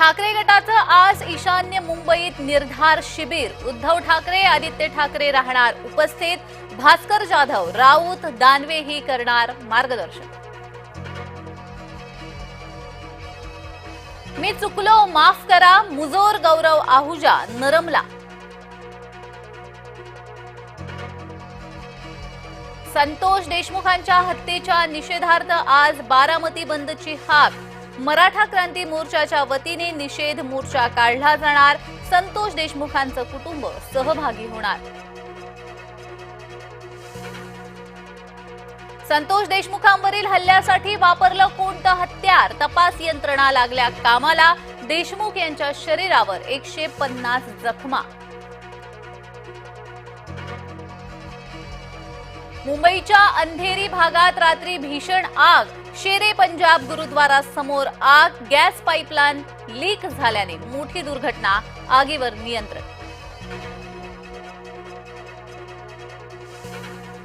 ठाकरे गटाचं आज ईशान्य मुंबईत निर्धार शिबिर. उद्धव ठाकरे आदित्य ठाकरे राहणार उपस्थित. भास्कर जाधव राऊत दानवे ही करणार मार्गदर्शन मी चुकलो माफ करा मुजोर गौरव आहुजा नरमला. संतोष देशमुखांच्या हत्येच्या निषेधार्थ आज बारामती बंदची हाक. मराठा क्रांती मोर्चाच्या वतीने निषेध मोर्चा काढला जाणार. संतोष देशमुखांचं कुटुंब सहभागी होणार. संतोष देशमुखांवरील हल्ल्यासाठी वापरलं कोणतं हत्यार? तपास यंत्रणा लागल्या कामाला. देशमुख यांच्या शरीरावर एकशे पन्नास जखमा. मुंबईच्या अंधेरी भागात रात्री भीषण आग. शेरे पंजाब गुरुद्वारा समोर आग. गॅस पाईपलाईन लीक झाल्याने मोठी दुर्घटना आगीवर नियंत्रण.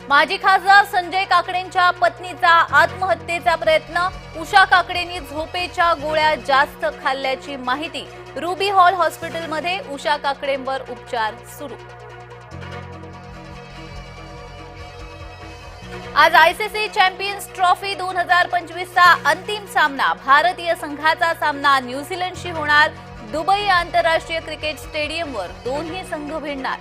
माजी खासदार संजय काकडेंच्या पत्नीचा आत्महत्येचा प्रयत्न. उषा काकडेंनी झोपेच्या गोळ्या जास्त खाल्ल्याची माहिती. रुबी हॉल हॉस्पिटलमध्ये उषा काकडेंवर उपचार सुरू. आज आयसीसी चॅम्पियन्स ट्रॉफी दोन हजार पंचवीसचा अंतिम सामना भारतीय संघाचा सामना न्यूझीलंडशी होणार. दुबई आंतरराष्ट्रीय क्रिकेट स्टेडियमवर दोन्ही संघ भिडणार